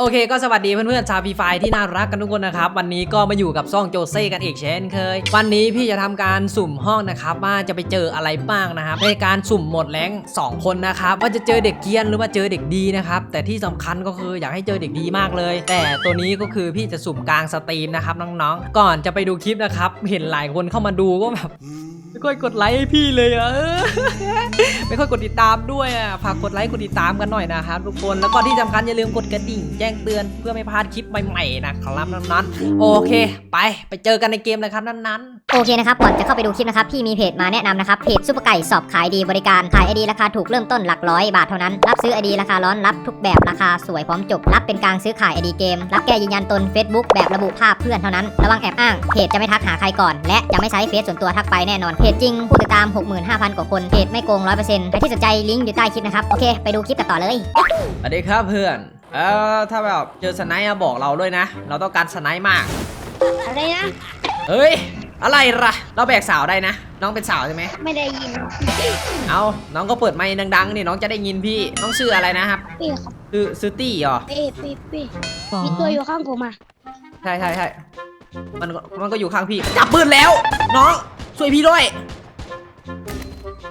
โอเคก็สวัสดีเพื่อนๆชาวฟีไฟที่น่ารักกันทุกคนนะครับ วันนี้ก็มาอยู่กับซ่องโจเซ่กันอีกเช่นเคย วันนี้พี่จะทำการสุ่มห้องนะครับ ว่าจะไปเจออะไรบ้างนะครับในการสุ่มหมดแรง2 คนนะครับ ว่าจะเจอเด็กเกียนหรือว่าเจอเด็กดีนะครับ แต่ที่สำคัญก็คืออยากให้เจอเด็กดีมากเลย แต่ตัวนี้ก็คือพี่จะสุ่มกลางสตรีมนะครับน้องๆ ก่อนจะไปดูคลิปนะครับ เห็นหลายคนเข้ามาดูก็แบบไม่ค่อยกดไลค์ให้พี่เลยอะเออไม่ค่อยกดติดตามด้วยอะฝากกดไลค์กดติดตามกันหน่อยนะครับทุกคนแล้วก็ที่สำคัญอย่าลืมกดกระดิ่งแจ้งเตือนเพื่อไม่พลาดคลิปใหม่ๆนะครับนั้นๆโอเค ไปไปเจอกันในเกมเลยครับนั้นโอเคนะครับ ก่อนจะเข้าไปดูคลิปนะครับ พี่มีเพจมาแนะนำนะครับ เพจซุปเปอร์ไก่สอบขายดีบริการ ขายไอดีราคาถูกเริ่มต้นหลักร้อยบาทเท่านั้น รับซื้อไอดีราคาร้อน รับทุกแบบราคาสวยพร้อมจบ รับเป็นการซื้อขายไอดีเกม รับแก้ยืนยันตน Facebook แบบระบุภาพเพื่อนเท่านั้น ระวังแอบอ้าง เพจจะไม่ทักหาใครก่อน และจะไม่ใช้เฟซส่วนตัวทักไปแน่นอน เพจจริงผู้ติดตาม 65,000 กว่าคน เพจไม่โกง100%ใครที่สนใจลิงก์อยู่ใต้คลิปนะครับ โอเค ไปดูคลิปกันต่อเลยๆสวัสดีครับเพื่อน เออถ้าแบบเจอสไนป์อะบอกเราด้วยนะ เราต้องการสไนป์มาก อะไรนะ เฮ้ย อะไรล่ะ เราแบกสาวได้นะ น้องเป็นสาวใช่ไหม ไม่ได้ยินเอาน้องก็เปิดไมค์ดังๆนี่น้องจะได้ยินพี่ น้องชื่ออะไรนะครับเป้ครับชื่อชื่อตี้เหรอเป้เป้เป้มีตัวอยู่ข้างผมอะใช่ใช่ใช่มันก็มันก็อยู่ข้างพี่ จับปืนแล้ว น้องช่วยพี่ด้วย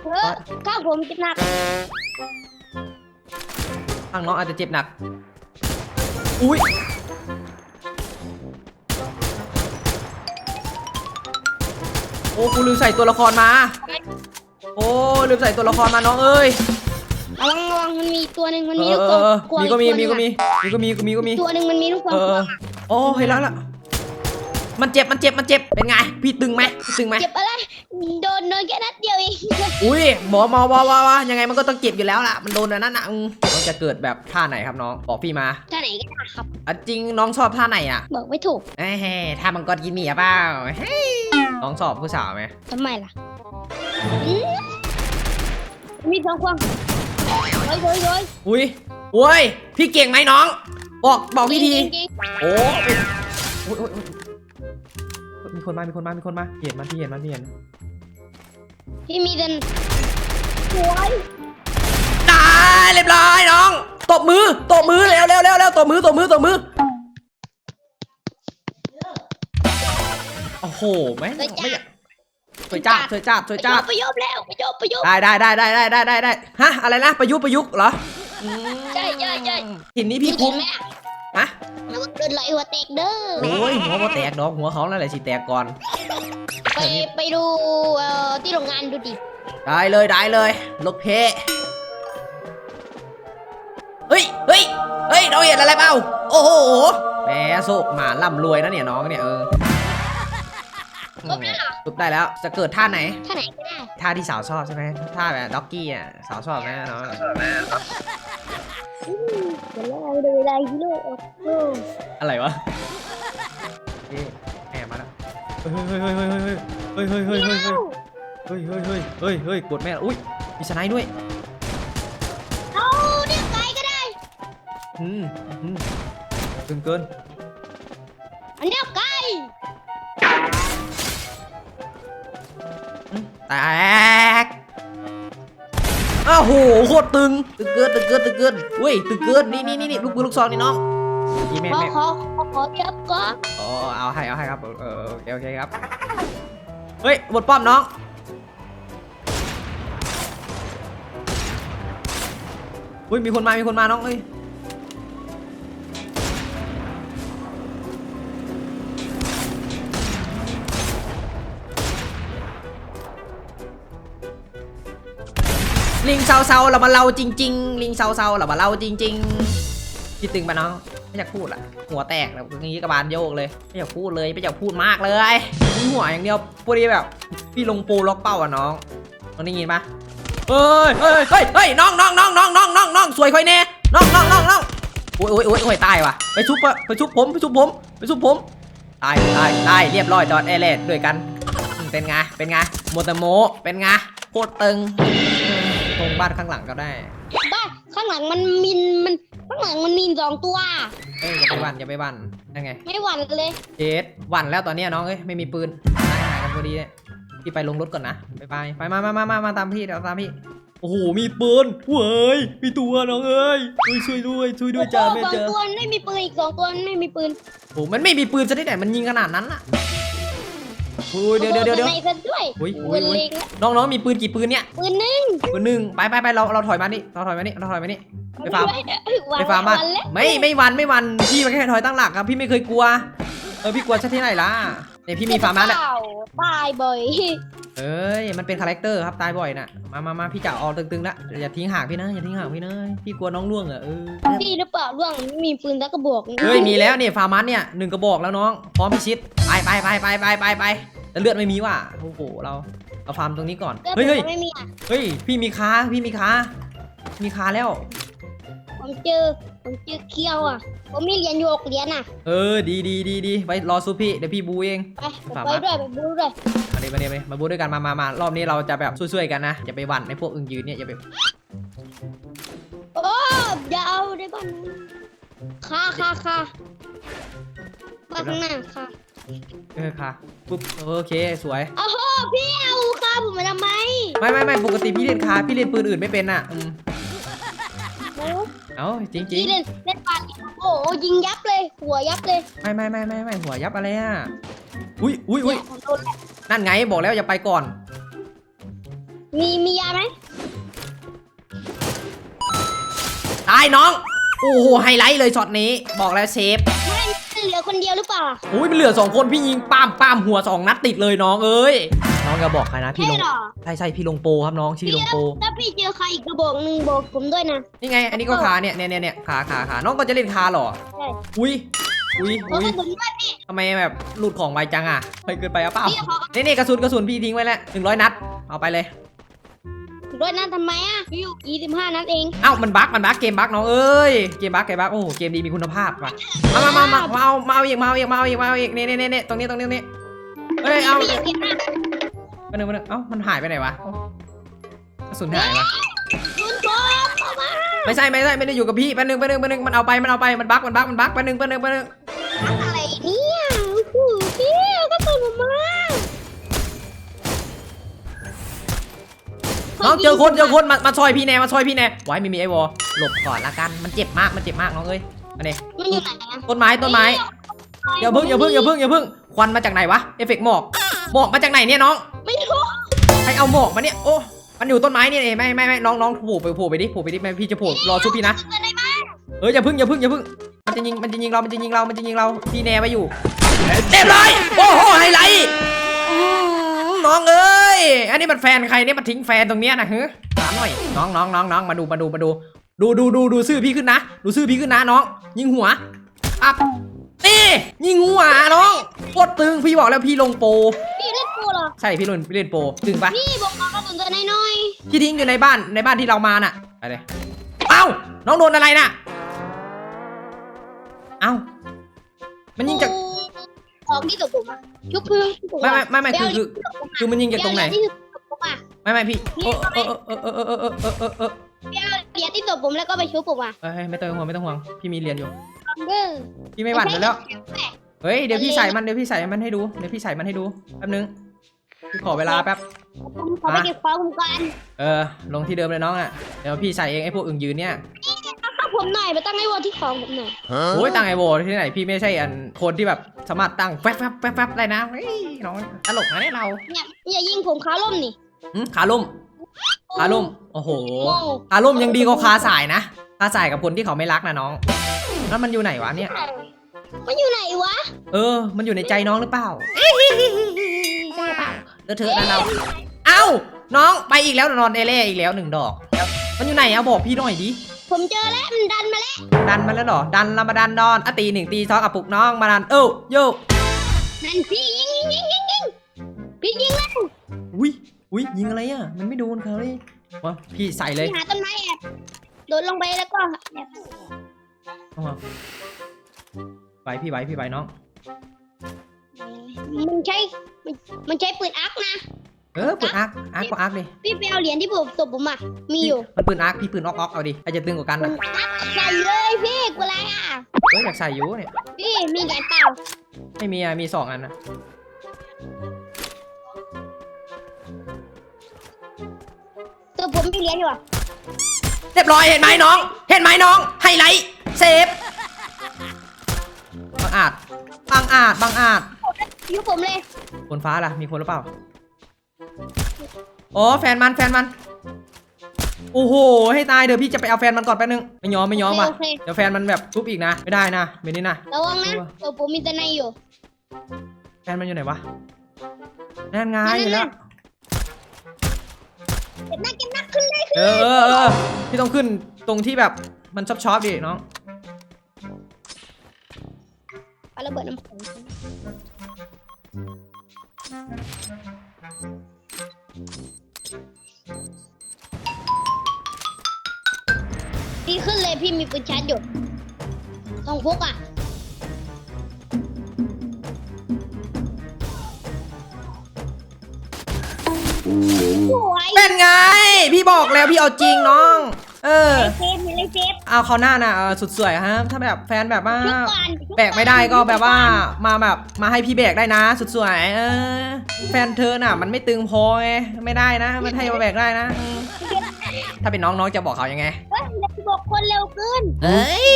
เออข้างผมเจ็บหนัก ข้างน้องอาจจะเจ็บหนัก อุ้ยโอ้กูลืมใส่ตัวละครมา โอ้ลืมใส่ตัวละครมาน้องเอ้ยระวังระวังมันมีตัวหนึ่งมันเอมีอลูกเอตัวอเออกลัวมีก็มีอีมีก็ตัวหมีนึ่งมีก็มีก็มีก็มีอะตัวหนึ่งมันมีลูกตัวเออโอ้เห็นแล้วล่ะ มันเจ็บมันเจ็บมันเจ็บเป็นไง พี่ตึงไหมพี่ตึงไหมเจ็บอะไร โดนโดนแค่นัดเดียวเองอุ้ยหมอหมอวาวาวายังไงมันก็ต้องเจ็บอยู่แล้วล่ะ มันโดนอันนั้นน่ะอืมน้องจะเกิดแบบท่าไหนครับน้อง บอกพี่มาท่าไหนก็ได้ครับ อะจริงน้องชอบท่าไหนอะบอกไม่ถูกเอ้ยท่ามังกรกินหมีอะเปล่าเฮ้ยน้องชอบผู้สาวไหมทำไมล่ะอืมมีสองควงโอ้ยโอ้ยโอ้ยอุ้ยโอ้ยพี่เก่งไหมน้อง บอกบอกพี่ทีจริงจริงโอ้เป็นโอ้ยโอ้ยโอ้ยมีคนมา มีคนมา มีคนมาพี่เห็นมันพี่เห็นมันพี่เห็น พี่มีเดินสวยตายเรียบร้อยน้อง ตบมือ ตบมือเร็วเร็วเร็วเร็วตบมือ ตบมือ ตบมือ โอ้โห แม่งไม่อวยจ้าสวยจ้าสวยจ้าประโยบแล้วประโยบประโยบได้ได้ได้ได้ได้ได้ได้ฮะ อะไรนะ ประยุกต์ประยุกต์เหรอใช่ใช่ใช่หินนี้พี่คุ้มฮะระวเงโนไหลหัวแตกเด้อ โอ้ยหัวบ่แตกดอกหัวเขาแล้วแหละสิแตกก่อน ไปไปดูเอ่อที่โรงงานดูดิได้เลยได้เลยลูกเพเฮ้ยเฮ้ยเฮ้ยน้องเห็นอะไรเปล่าโอ้โหแหมโซกหมาล่ำรวยนะเนี่ยน้องเนี่ยเออครบแล้วเหรอจุบได้แล้วจะเกิดท่าไหนท่าไหนก็ได้ท่าที่สาวชอบใช่ไหมท่าแบบด็อกกี้อะสาวชอบไหมน้องอืมเดี๋ยวเราดูเวลาฮีโร่โอ้โหอะไรวะ เฮ้ยเฮ้ยเฮ้ยเฮ้ยเฮ้ยเฮ้ยเฮ้ยเฮ้ยเฮ้ยเฮ้ยเฮ้ยเฮ้ยเฮ้ยเฮ้ยเฮ้ยเฮ้ยกดแม่อุ้ยมีสไนด์ด้วยเอาเรียกไกลก็ได้อืมอืมเกินเกินอันเรียกไกลแตกอ้าวโหโคตรตึงตึงเกินตึงเกินตึงเกินเว้ยตึงเกินนี่นี่นี่ลูกปืนลูกซองนี่น้องนี่แม่ขอขอขอขอเทีย บก่อนอ๋อเอาให้เอาให้ครับเออโอเคโอเคครับ เฮ้ยบทป้อมน้องเฮ้ยมีคนมา มีคนมาน้องเฮ้ยลิงเซาเซาเรามาเล่าจริง ๆ ลิงเซาเซาเรามาเล่าจริง ๆ คิดตึงปะน้อง ไม่อยากพูดอะหัวแตกแล้วนี้กระบาลโยกเลยไม่อยากพูดเลยไม่อยากพูดมากเลยหัวอย่างเดียวพอดีแบบ พี่ลงปูล็อกเป้าอะน้องน้องได้ยินปะเฮ้ยเฮ้ยเฮ้ยเฮ้ยน้องน้องน้องน้องน้องน้องน้องสวยค่อยแน่น้องน้องน้องน้องโอ้ยโอ้ยโอ้ยโอ้ยตายว่ะไปชุบไปชุบผมไปชุบผมไปชุบผมตายตายตายเรียบร้อยดอดแอร์เลดด้วยกันเป็นไงเป็นไงโมเตโมเป็นไงโคตรตึงตรงบ้านข้างหลังก็ได้บ้านข้างหลังมันมินมัน ข้างหลังมันมีสองตัว เอ้ยอย่าไปบันอย่าไปบันยังไงไม่หวั่นเลยเจดหวันแล้วตอนเนี้ยน้องเอ้ยไม่มีปืนตายหากันพอดีเนี่ยพี่ไปลงรถก่อนนะไปไปไปมามามามามาตามพี่เดี๋ยวตามพี่โอ้โหมีปืนเว้ยมีตัวน้องเอ้ยเฮ้ยช่วยด้วยช่วยด้วยจ้าโอ้แม่สองจ้าตัวไม่มีปืนอีกสองตัวไม่มีปืน โอ้มันไม่มีปืนจะได้ไหนมันยิงขนาดนั้นล่ะโอ้ยเดี๋ยวเดี๋ยวเดี๋ยวเดี๋ยว ในซะด้วยโอ้ยโอ้ปืยนโอ้ยเล็กนะน้องน้องมีปืนกี่ปืนเนี่ยปืนหนึ่งปืนหนึ่งไปไปไปเราเราถอยมานี่เราถอยมานี่เราถอยมานี่ ไปฟาร์มวันไปฟาร์มบ้านวันแล้วไม่ไม่วันไม่วันพี่มันแค่ถอยตั้งหลักครับพี่ไม่เคยกลัวเออพี่กลัวชาติที่ไหนล่ะ เนี่ยพี่มีฟาร์มนั้นแหละเปล่ตายบ่อยเอ้ย มันเป็นคาแรคเตอร์ครับตายบ่อยน่ะ มามามาพี่จะเอาตึงๆละอย่าทิ้งห่างพี่นะ อย่าทิ้งห่างพี่นะ พี่กลัวน้องล่วงอะเออ พี่หรือเปล่าเรื่องไม่มีปืนแล้วก็บอกเฮ้ยมีแล้วเนี่ยฟาร์มันเนี่ยหนึ่งกระบอกแล้วน้อง พร้อมพิชิต ไปไปไปไปไปไปไปแต่เลือดไม่มีว่ะ โอ้โห เราเราฟาร์มตรงนี้ก่อนเลือดเฮ้ยเฮ้ยผมไม่มีอะเฮ้ย พี่มีค้า พี่มีค้า มีค้าแล้ว ผมเจอ ผมเจอเคียวอะ ผมมีเหรียญอยู่หกเหรียญอะ เออดีดีดีดีไปรอซูพี่เดี๋ยวพี่บูเองไปฝากไปมาด้วยไปบูด้วย มาเลยมาเลยมาเลยมาบูด้วยกันมามามารอบนี้เราจะแบบช่วยๆกันนะอย่าไปหวั่นในพวกอึงยืนเนี่ยอย่าไปโอ้อย่าเอาได้ก่อนคาคาคามาข้างหน้าค่ะ เออค่ะปุ๊บโอเคสวย โอ้โห พี่เอาคาผมมาทำไม ไม่ไม่ไม่ปกติพี่เล่นค้าพี่เล่นปืนอื่นไม่เป็นอะอืม โอ้เอ้าจริงจริพี่งเล่นเล่นปานโอ้โหยิงยับเลย หัวยับเลยไม่ไม่ไม่ไม่ไม่หัวยับอะไรอะอุ้ยอุ้ยอุ้ยเนี่ยผมโดนแล้วนั่นไงบอกแล้วอย่าไปก่อน มีมียาไหมตายน้อง โอ้โหไฮไลท์เลยช็อตนี้ บอกแล้วเชฟ ไม่เหลือคนเดียวหรือเปล่า อุ้ยมันเหลือสองคนพี่ยิงป้ามป้ามหัวสองนัดติดเลยน้องเอ้ย น้องอย่าบอกใครนะพี่ลใช่งเหรอ ใช่ใช่พี่ลงโปรครับน้องชื่อลงโปรถ้าพี่เจอใครอีกกระบอกหนึ่งบอกผมด้วยนะ นี่ไง อันนี้ก็ขาเนี่ยเนี่ยเนี่ยเนี่ยขาขาขาน้องก็จะเล่นคาเหรอใช่ อุ้ยอุ้ยขออุ้ยกระสุนด้วยพี่ ทำไมแบบหลุดของไวจังอะไปเกินไปอะเปล่าพี่ขอกระนี่นี่กระสุนกระสุนพี่ทิ้งไว้แล้วหนึ่งร้อยนัด เอาไปเลยสุนด้วยนะทำไมอะพี่อยู่ยี่สิบห้านัดเอง เอ้ามันบั๊กมันบั๊กเกมบั๊กน้องเอ้ย เกมบั๊กเกมบั๊กโอ้โหเกมดีมีคุณภาพว่ะมามามามามาเอามาเอาอีกมาเอาอีกมาเอาอีกมาเอาอีกนี่นี่นี่นี่ตรงนี้ตรงนี้ตรงนี้เอ้ยเอาพี่อย่าเก็บนะ มาหนึ่งมาหนึ่งเอ้ามันหายไปไหนวะเอ้ากระสุนหายวะคุณผมเอามาไม่ใช่ไม่ใช่ไม่ได้อยู่กับพี่แป๊บนึงแป๊บนึงแป๊บนึงมันเอาไปมันเอาไปมันบั๊กมันบั๊กมันบั๊กแป๊บนึงแป๊บนึงแป๊บนึงอะไรเนี่ยโอ้โหพี่เอากระสุนผมมาน้องเจอคนเจอคนมามาช่วยพี่แน่มาช่วยพี่แน่ไว้ไม่มีไอ้วอหลบก่อนละกันมันเจ็บมากมันเจ็บมากน้องเอ้ยมาเนี่ยมันอยู่ไหนอะต้นไม้ต้นไม้อย่าพึ่งอย่าพึ่งอย่าพึ่งอย่าพึ่งควันมาจากไหนวะเอฟเฟกต์หมอกหมอกมาจากไหนเนี่ยน้องไม่รู้ใครเอาหมอกมาเนี่ยโอ้มันอยู่ต้นไม้เนี่ยเองไม่ไม่ไม่น้องน้องโผล่ไปโผล่ไปดิโผล่ไปดิแม่พี่จะโผล่รอชุบพี่นะเอออย่าพึ่งอย่าพึ่งอย่าพึ่งมันจะยิงมันจะยิงเรา มันจะยิงเรา มันจะยิงเราพี่แนไว้อยู่เต็มเลยโอ้โหไฮไลท์น้องเอ้ยอันนี้มันแฟนใครเนี่ยมาทิ้งแฟนตรงเนี้ยนะเฮ้ยถามหน่อยน้องน้องน้องน้องมาดูมาดูมาดูดูดูดูดูซื่อพี่ขึ้นนะดูซื่อพี่ขึ้นนะน้อง ยิงหัวอัพนี่ยิงหัวน้องโคตรตึงพี่บอกแล้วพี่ลงโป ใช่พี่เล่นพี่เล่นโปรตึงปะพี่บอกมากระสุนตัวน้อยที่ทิ้งอยู่ในบ้านในบ้านที่เรามาน่ะไปเลยเอ้าน้องโดนอะไรน่ะเอ้าๆมันยิงจากออกที่ตัวผมอะชุบเพื่อนที่ตัวไม่ไม่ไม่ไม่คือคือคือมันยิงจากตรงไหน เดี๋ยวเหรียญที่ตัวผมอะไม่ไม่พี่เออเออเออเออเออเออเออเออเออเดี๋ยวเหรียญที่ตัวผมแล้วก็ไปชุบผมอะเอ้ยไม่ต้องห่วงไม่ต้องห่วงพี่มีเรียนอยู่ เด้อพี่ไม่หวั่นอยู่แล้ว เฮ้ยเดี๋ยวพี่ใส่มันเดี๋ยวพี่ใส่มันให้ดูเดี๋ยวพี่ใส่มันให้ดูแป๊บนึง พี่ขอเวลาแป๊บผมขอไปเก็บของผมก่อนเออ ลงที่เดิมเลยน้องอะ เดี๋ยวพี่ใส่เองไอ้พวกอึ่งยืนเนี่ยถ้าผมหน่อยไปตั้งไอ้วัวที่ของผมหน่อย โอ้ยตั้งไอโบที่ไหนพี่ไม่ใช่อันคนที่แบบสามารถตั้งแป๊บแป๊บแป๊บแป๊บได้นะเฮ้ยน้องตลกนะเนี่ยเราเนี่ยอย่ายิงผมขาล่มนี่หืมขาล่มขาล่มโอ้โหโง่ขาล่มยังดีกว่าคาสายนะคาสายกับคนที่เขาไม่รักนะน้อง แล้วมันอยู่ไหนวะเนี่ย มันอยู่ไหนวะ เออ มันอยู่ในใจน้องหรือเปล่าใช่ เปล่าเลอะเทอะนะเราเอ้า น้องไปอีกแล้วนอนเอเล่อีกแล้วหนึ่งดอก มันอยู่ไหนเอาบอกพี่หน่อยดิผมเจอแล้วมันดันมาแล้วดันมาแล้วเหรอ ดันเรามาดันดอนอะตีหนึ่งตีสองอะปลุกน้องมาดันเอ้าโยนั่นพี่ยิงยิงยิงยิงยิงพี่ยิงแล้วอุ้ยอุ้ยยิงอะไรอะ มันไม่โดนเขาเลยวะพี่ใส่เลยพี่หาต้นไม้แอบโดดลงไปแล้วก็แอบเอามาไปพี่ไว้พี่ไว้น้อง มันใช้มันมันใช้ปืนอาร์คนะ เออปืนอาร์คอาร์คก็อาร์คดิพี่ไปเอาเหรียญที่ผมตบผมอะมีอยู่มันปืนอาร์คพี่ปืนออกออกเอาดิใครจะตึงกว่ากันปือะนอาร์คใส่เลยพี่กูอะไรอะ เฮ้ยอยากใส่อยู่เนี่ยพี่มีเหรียญเปล่าไม่มีอะมีสองอันนะตัวผมมีมีเหรียญอยู่อะเรียบร้อยเห็นไหมน้อง เห็นไหมน้องไฮไลท์เซฟบังอาจบังอาจบังอาจ อยู่ผมเลยบนฟ้าล่ะ มีคนหรือเปล่า อ๋อ แฟนมัน แฟนมัน โอ้โห ให้ตายเดี๋ยวพี่จะไปเอาแฟนมันก่อนแป๊บนึง ไม่ยอมไม่ยอมว่ะ โอเคเดี๋ยวแฟนมันแบบทุบอีกนะ ไม่ได้นะไม่นี่นะ ระวังนะเดี๋ยวผมมีแต่ในอยู่ แฟนมันอยู่ไหนวะนั่นไงนั่นๆอยู่แล้วเก็บหน้าเก็บหน้าขึ้นเลยเออเออเออพี่ต้องขึ้นตรงที่แบบมันชอบชอบๆดิน้องเอาระเบิดน้ำแข็ง พี่ขึ้นเลยพี่มีปืนชาร์จอยู่ต้องพกอะ สวยเป็นไง พี่บอกแล้วพี่เอาจริงน้อง เออ เซฟมีอะไรเซฟเอาเขาวหน้าน่ะเออสุดสวยฮะถ้าแบบแฟนแบบว่าชุบก่อนชุ แบกไม่ได้ก็แบบว่ามาแบบมาให้พี่แบกได้นะ สุดสวยเออแฟนเธอน่ะ มันไม่ตึงพอไงไม่ได้นะมันให้มาแบกได้นะอืมถ้าเป็นน้องน้องจะบอกเขายังไง เฮ้ยเร็วบอกคนเร็วขึ้นเอ้ย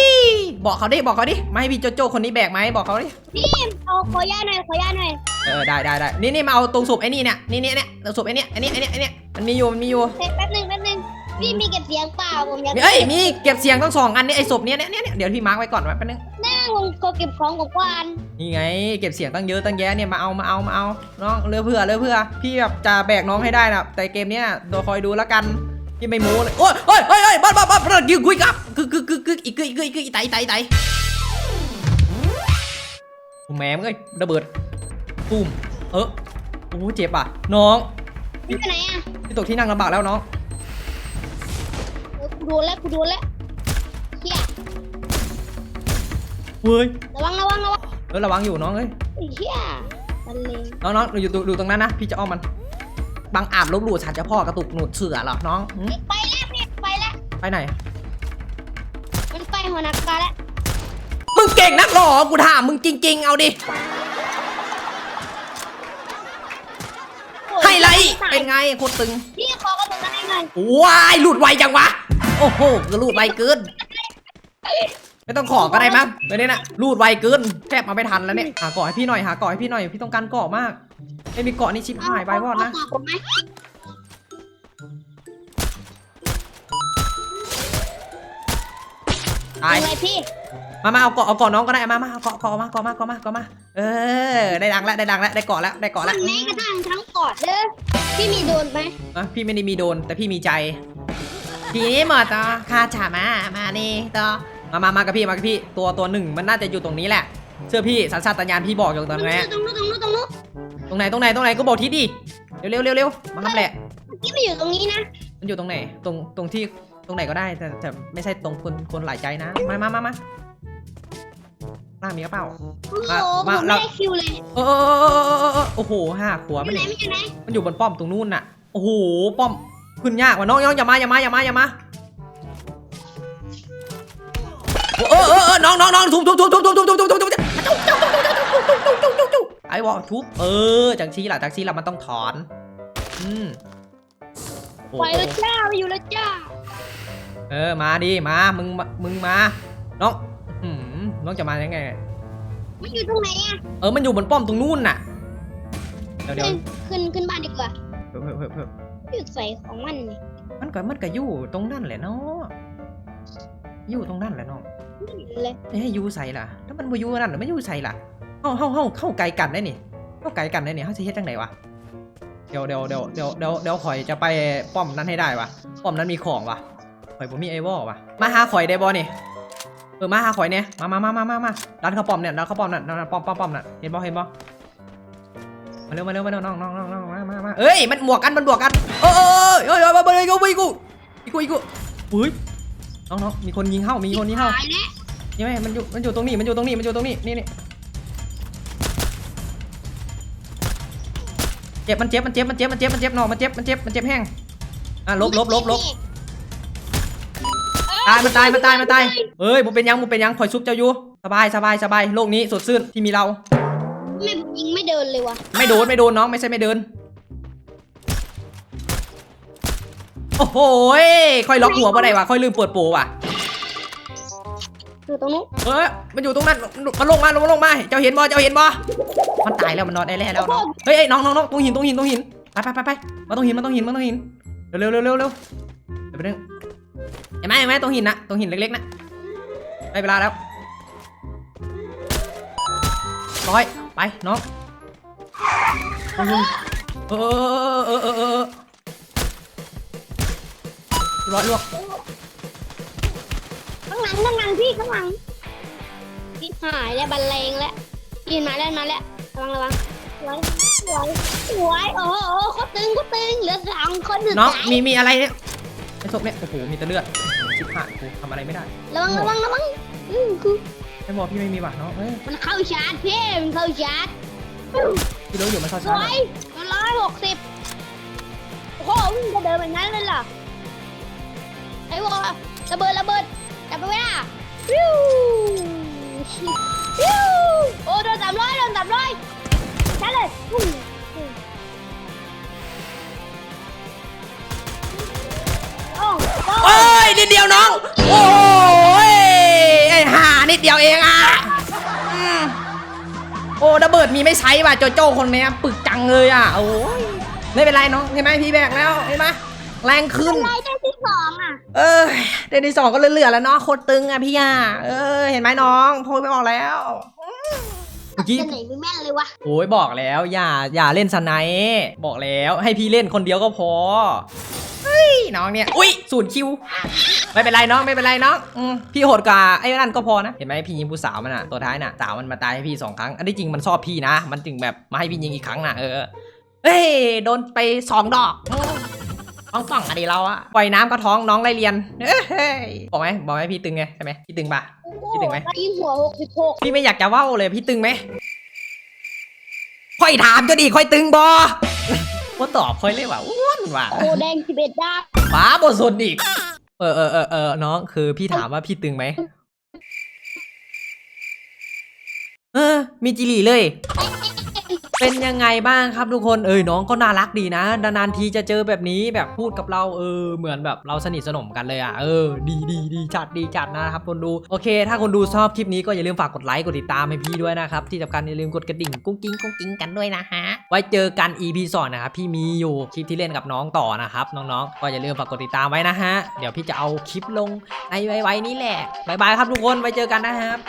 บอกเขาดิบอกเขาดิไม่ให้พี่โจโจ้คนนี้แบกไหมบอกเขาดิพี่เอาขอย่าหน่อยขอย่าหน่อยเออได้ได้ได้นี่นี่มาเอาตรงศพไอ้นี่เนี่ยนี่นี่เนี่ยตรงศพไอ้เนี่ยไอ้นี่ไอ้นี่ไอ้นี่มันมีอยู่มันมีอยู่เซฟแป๊บหนึงแป๊บหนึง พี่มีเก็บเสียงเปล่าผมอยากเอ้ยมีเก็บเสียงทั้งสองอันนี้ไอ้ศพเนี้ยเนี่ยเนี่ยเนี่ยเดี๋ยวพี่มาร์กไว้ก่อนไว้แป๊บนึงนั่งผมขอเก็บของของกวานนี่ไง เก็บเสียงตั้งเยอะตั้งแยะเนี่ยมาเอามาเอามาเอาน้องเลือเพื่อเลือเพื่อ พี่แบบจะแบกน้องให้ได้นะแต่เกมเนี้ยเดี๋ยวคอยดูแล้วกันพี่ไม่โม้เลยโอ้ยโอ้ยโอ้ยโอ้ยบ้าบ้าบ้าบ้ายืนคุยกับกึกกึกกึกกึกอีกกึกอีกกึกอีกกึกอีไตไตไตโอ้แหมมงเอ้ยระเบิดตูมเออโอ้เจ็บอะน้องพี่ไปไหนอะพี่ตกที่นั่งลำบากแล้วน้องเออ กูโดนแล้วกูโดนแล้วเฮียเว้ยระวังระวังระวังเออระวังอยู่น้องเอ้ยไอ้เฮียมันเลงน้องน้องอยู่ดูดูตรงนั้นนะพี่จะอ้อมมันบังอาจลบหลู่ฉันจะพ่อกระตุกหนูดเสือเหรอน้องหึไปแล้วพี่ไปแล้วไปไหนมันไปหัวหนักกาแล้วมึงเก่งนักหรอกูถามมึงจริง ๆ เอาดิไฮไลท์เป็นไงโคตรตึงพี่ขอกระสุนอะไรหน่อย ว้ายหลุดไวจังวะ โอ้โหก็หลุดไวเกิน ไม่ต้องขอก็ได้มั้งเดี๋ยวนี้นะหลุดไวเกินแทบมาไม่ทันแล้วเนี่ยหาเกาะให้พี่หน่อยหาเกาะให้พี่หน่อยพี่ต้องการเกาะมาก ไม่มีเกาะนี่ชิบหายไปวอดนะเอาผมไหมตายอะไรพี่มามาเอาเกาะเอาเกาะน้องก็ได้มามาเอาเกาะเกาะมาเกาะมาเกาะมาเกาะมา เออ ได้ดังแล้วได้ดังแล้วได้เกาะแล้วได้เกาะแล้วแม้กระทั่งทั้งกอดเด้อพี่มีโดนไหมอะพี่ไม่ได้มีโดนแต่พี่มีใจ พี่หมดต่อคาฉามามานี่ต่อมามามากับพี่มากับพี่ ตัวตัวหนึ่งมันน่าจะอยู่ตรงนี้แหละ เชื่อพี่สัญชาตญาณพี่บอกอยู่ตรงไหนตรงนู้นตรงนู้นตรงนู้นตรงไหนตรงไหนตรงไหนก็บอกทีดิเร็วเร็วเร็วเร็วมาทำแหละเมื่อกี้มันอยู่ตรงนี้นะ มันอยู่ตรงไหน ตรงตรงที่ตรงไหนก็ได้แต่แต่ไม่ใช่ตรงคนคนหลายใจนะ มามามามาหน้ามีกระเป๋าโอ้โหมาผมเราไม่ได้คิวเลยเออเออเออเออเออเออโอ้โหห้าขวอบมัยู่นไหนมันอยู่ไหนมันอยู่บนป้อมตรงนู้นน่ะ โอ้โหป้อม ขึ้นยากว่ะน้องน้องอย่ามาอย่ามาอย่ามาอย่ามาเออเออเออน้องน้องน้องทุบทุบทุบทุบทุบทุบทุบทุบทุบทุบทุบไอ้วอทุบเออจังชี้ล่ะจังชี้ล่ะมันต้องถอนอืมโอ้ไปโหแล้วจ้าไปอยู่แล้วจ้าเออมาดิมามึงมามึงมาน้องอืมน้องจะมายังไงมันอยู่ตรงไหนอะเออมันอยู่บนป้อมตรงนู้นน่ะเดี๋ยวเดี๋ยวขึ้นขึ้นขึ้นบ้านดีกว่าเพิ่มเพิ่มเพิ่มเพิ่ม อยู่ใส่ของมันนี่มันก็มันก็อยู่ตรงนั่นแหละเนาะอยู่ตรงนั่นแหละน้องไม่เห็นเลยเอ้ยอยู่ใส่ล่ะถ้ามันบ่อยู่นั่นน่ะไม่อยู่ใส่ล่ะเฮาเฮาเฮาเข้าไกลกันได้นี่เข้าไกลกันได้นี่เฮาสิเฮ็ดจังไดวะเดี๋ยวเดี๋ยวเดี๋ยวเดี๋ยวเดี๋ยวเดี๋ยวข่อยจะไปป้อมนั้นให้ได้วะป้อมนั้นมีของวะข่อยบ่มีไอวอลวะมาหาข่อยได้บ่นี่เออมาหาข่อยเนี่ยมามามามามามาดันเข้าป้อมเนี่ยดันเข้าป้อมนั่นนั่นนั่นป้อมป้อมป้อมน่ะเห็นบ่เห็นบ่ มาเร็วมาเร็วมาเร็วน้องน้องน้องน้องมามามาเอ้ยมันบวกกันมันบวกกันเอ้ยเอ้ยเอ้ยเอ้ยมาเลยกูไปกูอีกูอีกูอุ้ยน้องน้องมีคนยิงเข้ามีคนยิงเข้าหายแล้วนี่ไหมมันอยู่มันอยู่ตรงนี้มันอยู่ตรงนี้มันอยู่ตรงนี้นี่นี่เจ็บมันเจ็บมันเจ็บมันเจ็บมันเจ็บมันเจ็บน้องมันเจ็บมันเจ็บมันเจ็บแห้งอะลบลบลบลบตายมันตายมันตายมันตายเอ้ยผมเป็นยังผมเป็นยังคอยซุบเจ้าอยู่สบายสบายสบายโลกนี้สดชื่นที่มีเรา ไม่ผมยิงไม่เดินเลยวะไม่โดนไม่โดนน้องไม่ใช่ไม่เดิน โอ้โหยค่อยล็อกหัวบ่ได้ว่ะค่อยลืมเปิดโปรว่ะ อยู่ตรงนู้นเออมันอยู่ตรงนั้น มันลงมาลงมาลงมา เจ้าเห็นบ่เจ้าเห็นบ่มันตายแล้วมันนอนได้แล้วน้องเฮ้ยเอ้ยน้องน้องน้องตรงหินตรงหินตรงหิน ไปไปไปไปมาตรงหินมาตรงหินมาตรงหิน เร็วเร็วเร็วเร็วเร็วเดี๋ยวไปนึงเห็นไหมเห็นไหมตรงหินนะตรงหินเล็กๆนะได้เวลาแล้วร้อย ไปน้องรงหินเออเออเออเออร้อยลวกข้างหลังข้างหลังพี่ข้างหลังพี่หายแล้วบันเลงแล้วยินมาแล้วมาแล้วระวังระวังสวยสวยสวโอ้โหเขาตึงเขาตึงเหลือสองคนสุดน้องท้ายมีมีอะไรเนี่ยไอ้ศพเนี่ยโอ้โหมีแต่เลือดชิบหายกูทำอะไรไม่ได้ระวังระวังระวังอืมคือ ไอ้หมอพี่ไม่มีว่ะน้องเอ้ยมันเข้าชาร์จพี่มันเข้าชาร์จพี่รู้อยู่มันเข้าสชาร์วจยมันร้อยหกสิบโอ้โหมึงจะเดินแบบนั้นเลยเหรอไอ้วอระเบิดระเบิดจับไปไว้ล่ะวิววิวโอ้โดนสามร้อยโดนสามร้อยชัดเลยปุ้งโอ้โอ้โอ้ยนิดเดียวน้อง โอ้ยไอ้ห่านิดเดียวเองอะอืม โอ้ระเบิดมีไม่ใช้ว่ะโจโจ้คนเนี้ยปึกจังเลยอะโอ้ยไม่เป็นไรน้องเห็นไหมพี่แบกแล้วเห็นไหมแรงขึ้นอะไรได้ที่สองอะเออเดนที่สองก็เหลือๆแล้วเนาะโคตรตึงอะพี่อะเออ เห็นไหมน้องโพยไม่ออกแล้วอืมเมื่อกี้จะไหนไม่แม่นเลยวะโอ้ยบอกแล้ว อย่าอย่าเล่นสไนป์บอกแล้ว ให้พี่เล่นคนเดียวก็พอ เฮ้ยน้องเนี่ย อุ้ยศูนย์คิว ไม่เป็นไรน้องไม่เป็นไรน้องอืมพี่โหดกว่าไอ้นั่นก็พอนะ เห็นไหมพี่ยิงผู้สาวมันอะตัวท้ายน่ะสาวมันมาตายให้พี่สองครั้ง อันที่จริงมันชอบพี่นะ มันจึงแบบมาให้พี่ยิงอีกครั้งน่ะเออ เฮ้ยโดนไปสองดอกอืมท้องป่องอะดิเราอะปล่อยน้ำก็ท้องน้องไล่เรียนเฮ้ยบอกไหมบอกไหมพี่ตึงไงใช่ไหมพี่ตึงปะ คิดถึงไหม ด้ยิงหัวหกสิบหกพี่ไม่อยากจะเว้าเลยพี่ตึงไหมค่อยถามก็ดีค่อยตึงบอ ว่าตอบค่อยเลยว่าอ้ วนว่ะโคแดงสิบเอ็ดดาบป้าบทสนอีก เออเออเออเออน้องคือพี่ถามว่าพี่ตึงไหมเออ มีจิหลีเลย เป็นยังไงบ้างครับทุกคนเอ้ยน้องก็น่ารักดีนะนานๆทีจะเจอแบบนี้แบบพูดกับเราเออเหมือนแบบเราสนิทสนมกันเลยอะเออดีดีดีจัดดีจัดนะครับคนดูโอเค ถ้าคนดูชอบคลิปนี้ก็อย่าลืมฝากกดไลค์กดติดตามให้พี่ด้วยนะครับที่สำคัญอย่าลืมกดกระดิ่งกุ้งกิ้งกุ้งกิ้งกันด้วยนะฮะไว้เจอกัน EP สองนะครับพี่มีอยู่คลิปที่เล่นกับน้องต่อนะครับน้องๆก็อย่าลืมฝากกดติดตามไว้นะฮะเดี๋ยวพี่จะเอาคลิปลงในไว้ๆนี่แหละบายบายครับทุกคนไว้เจอกันนะครับ